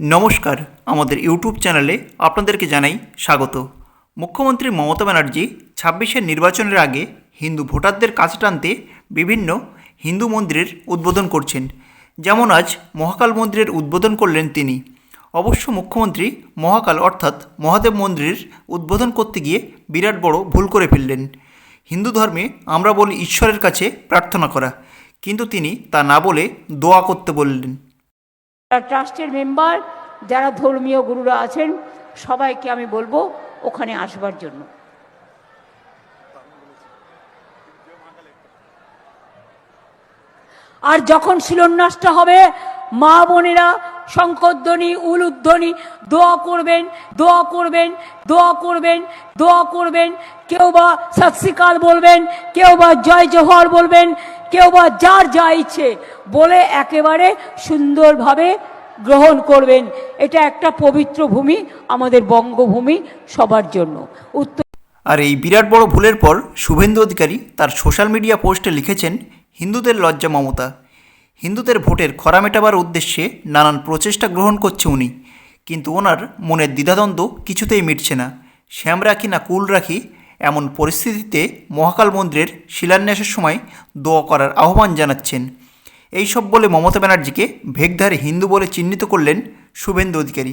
নমস্কার, আমাদের ইউটিউব চ্যানেলে আপনাদেরকে জানাই স্বাগত। মুখ্যমন্ত্রী মমতা ব্যানার্জি ছাব্বিশের নির্বাচনের আগে হিন্দু ভোটারদের কাছে টানতে বিভিন্ন হিন্দু মন্দিরের উদ্বোধন করছেন। যেমন আজ মহাকাল মন্দিরের উদ্বোধন করলেন তিনি। অবশ্য মুখ্যমন্ত্রী মহাকাল অর্থাৎ মহাদেব মন্দিরের উদ্বোধন করতে গিয়ে বিরাট বড় ভুল করে ফেললেন। হিন্দু ধর্মে আমরা বলি ঈশ্বরের কাছে প্রার্থনা করা, কিন্তু তিনি তা না বলে দোয়া করতে বললেন। ট্রাস্টের মেম্বার, যারা ধর্মীয় গুরুরা আছেন, সবাইকে আমি বলব ওখানে আসবার জন্য। আর যখন শিলান্যাসটা হবে, মা বোনেরা, শঙ্করধ্বনি, উলুধ্বনি, দোয়া করবেন দোয়া করবেন দোয়া করবেন দোয়া করবেন, কেউ বা সত শ্রীকাল বলবেন, কেউ বা জয় জোহর বলবেন কেউ বা যার যা ইচ্ছে বলে একেবারে সুন্দরভাবে গ্রহণ করবেন। এটা একটা পবিত্র ভূমি, আমাদের বঙ্গভূমি সবার জন্য। উত্তর আর এই বিরাট বড় ভুলের পর শুভেন্দু অধিকারী তার সোশ্যাল মিডিয়া পোস্টে লিখেছেন, হিন্দুদের লজ্জা মমতা। হিন্দুদের ভোটের খরা মেটাবার উদ্দেশ্যে নানান প্রচেষ্টা গ্রহণ করছে উনি। কিন্তু ওনার মনের দ্বিধাদ্বন্দ্ব কিছুতেই মিটছে না। শ্যাম রাখি না কুল রাখি এমন পরিস্থিতিতে মহাকাল মন্দিরের শিলান্যাসের সময় দোয়া করার আহ্বান জানাচ্ছেন। এইসব বলে মমতা ব্যানার্জিকে ভেগধারে হিন্দু বলে চিহ্নিত করলেন শুভেন্দু অধিকারী।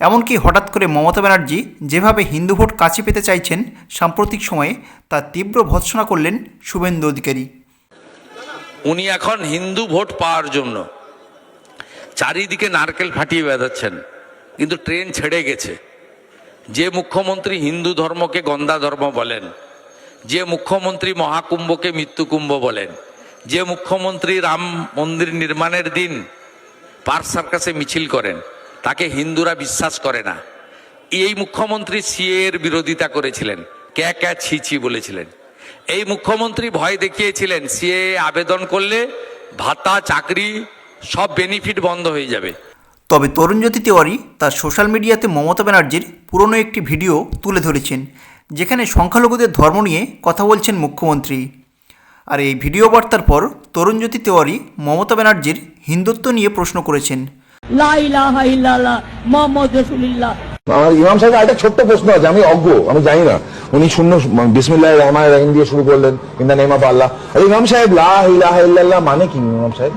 এমনকি হঠাৎ করে মমতা ব্যানার্জি যেভাবে হিন্দু ভোট কাছে পেতে চাইছেন সাম্প্রতিক সময়ে তার তীব্র ভৎসনা করলেন শুভেন্দু অধিকারী। উনি এখন হিন্দু ভোট পাওয়ার জন্য চারিদিকে নারকেল ফাটিয়ে বেঁধাচ্ছেন কিন্তু ট্রেন ছেড়ে গেছে। যে মুখ্যমন্ত্রী হিন্দু ধর্মকে গন্দা ধর্ম বলেন, যে মুখ্যমন্ত্রী মহাকুম্ভকে মৃত্যুকুম্ভ বলেন, যে মুখ্যমন্ত্রী রাম মন্দির নির্মাণের দিন পার্ক সার্কাসে মিছিল করেন, তাকে হিন্দুরা বিশ্বাস করে না। এই মুখ্যমন্ত্রী সিএ এর বিরোধিতা করেছিলেন, ক্যা ক্যা ছি ছি বলেছিলেন। এই মুখ্যমন্ত্রী ভয় দেখিয়েছিলেন, সিএ আবেদন করলে ভাতা, চাকরি সব বেনিফিট বন্ধ হয়ে যাবে। তবে তরুণজ্যোতি তেওয়ারি তার সোশ্যাল মিডিয়াতে মমতা ব্যানার্জির পুরনো একটি ভিডিও তুলে ধরেছেন যেখানে সংখ্যালঘুদের ধর্ম নিয়ে কথা বলছেন মুখ্যমন্ত্রী। আর এই ভিডিও বার্তার পর তরুণজ্যোতি তেওয়ারি মমতা ব্যানার্জির হিন্দুত্ব নিয়ে প্রশ্ন করেছেন। লা ইলাহা ইল্লাল্লাহ মুহাম্মদ রাসূলুল্লাহ। আমার ইমাম সাহেব একটা ছোট্ট প্রশ্ন আছে আমি অজ্ঞ আমি জানি না। উনি শূন্য বিসমিল্লাহ রহমান রহিম দিয়ে শুরু করলেন in the name of Allah. আর ইমাম সাহেব লা ইলাহা ইল্লাল্লাহ মানে কি ইমাম সাহেব?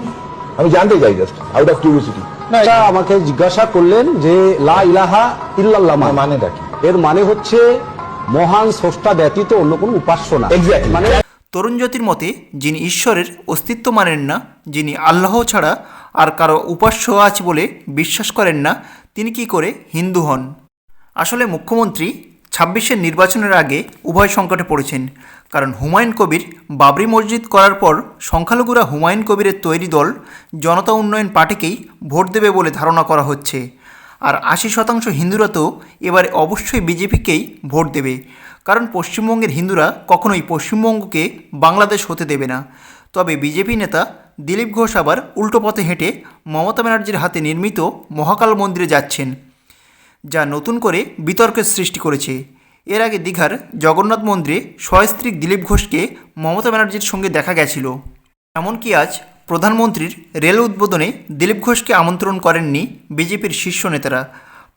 আমি জানতে চাই জাস্ট আউট অফ কিউরিয়াসিটি না এটা আমাকে জিজ্ঞাসা করলেন যে লা ইলাহা ইল্লাল্লাহ মানে দেখি কি? এর মানে হচ্ছে মহান স্রষ্টা ব্যতীত অন্য কোনো উপাস্য না। মানে তরুণ জ্যোতির মতে যিনি ঈশ্বরের অস্তিত্ব মানেন না যিনি আল্লাহ ছাড়া আর কারও উপাস্য আছে বলে বিশ্বাস করেন না তিনি কি করে হিন্দু হন? আসলে মুখ্যমন্ত্রী ছাব্বিশের নির্বাচনের আগে উভয় সংকটে পড়েছেন। কারণ হুমায়ুন কবির বাবরি মসজিদ করার পর সংখ্যালঘুরা হুমায়ুন কবিরের তৈরি দল জনতা উন্নয়ন পার্টিকেই ভোট দেবে বলে ধারণা করা হচ্ছে। আর আশি শতাংশ হিন্দুরা তো এবারে অবশ্যই বিজেপিকেই ভোট দেবে। কারণ পশ্চিমবঙ্গের হিন্দুরা কখনোই পশ্চিমবঙ্গকে বাংলাদেশ হতে দেবে না। তবে বিজেপি নেতা দিলীপ ঘোষ আবার উল্টো পথে হেঁটে মমতা ব্যানার্জির হাতে নির্মিত মহাকাল মন্দিরে যাচ্ছেন। যা নতুন করে বিতর্কের সৃষ্টি করেছে। এর আগে দীঘার জগন্নাথ মন্দিরে সস্ত্রীক দিলীপ ঘোষকে মমতা ব্যানার্জির সঙ্গে দেখা গেছিল। এমনকি আজ প্রধানমন্ত্রীর রেল উদ্বোধনে দিলীপ ঘোষকে আমন্ত্রণ করেননি বিজেপির শীর্ষ নেতারা।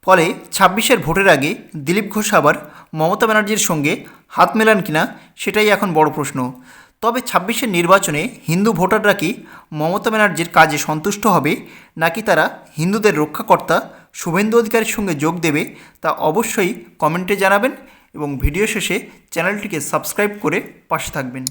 ফলে ছাব্বিশের ভোটের আগে দিলীপ ঘোষ আবার মমতা ব্যানার্জির সঙ্গে হাত মেলান কিনা সেটাই এখন বড় প্রশ্ন। তবে ছাব্বিশের নির্বাচনে হিন্দু ভোটাররা কি মমতা ব্যানার্জির কাজে সন্তুষ্ট হবে নাকি তারা হিন্দুদের রক্ষাকর্তা শুভেন্দু অধিকারীর সঙ্গে যোগ দেবে তা অবশ্যই কমেন্টে জানাবেন এবং ভিডিও শেষে চ্যানেলটিকে সাবস্ক্রাইব করে পাশে থাকবেন।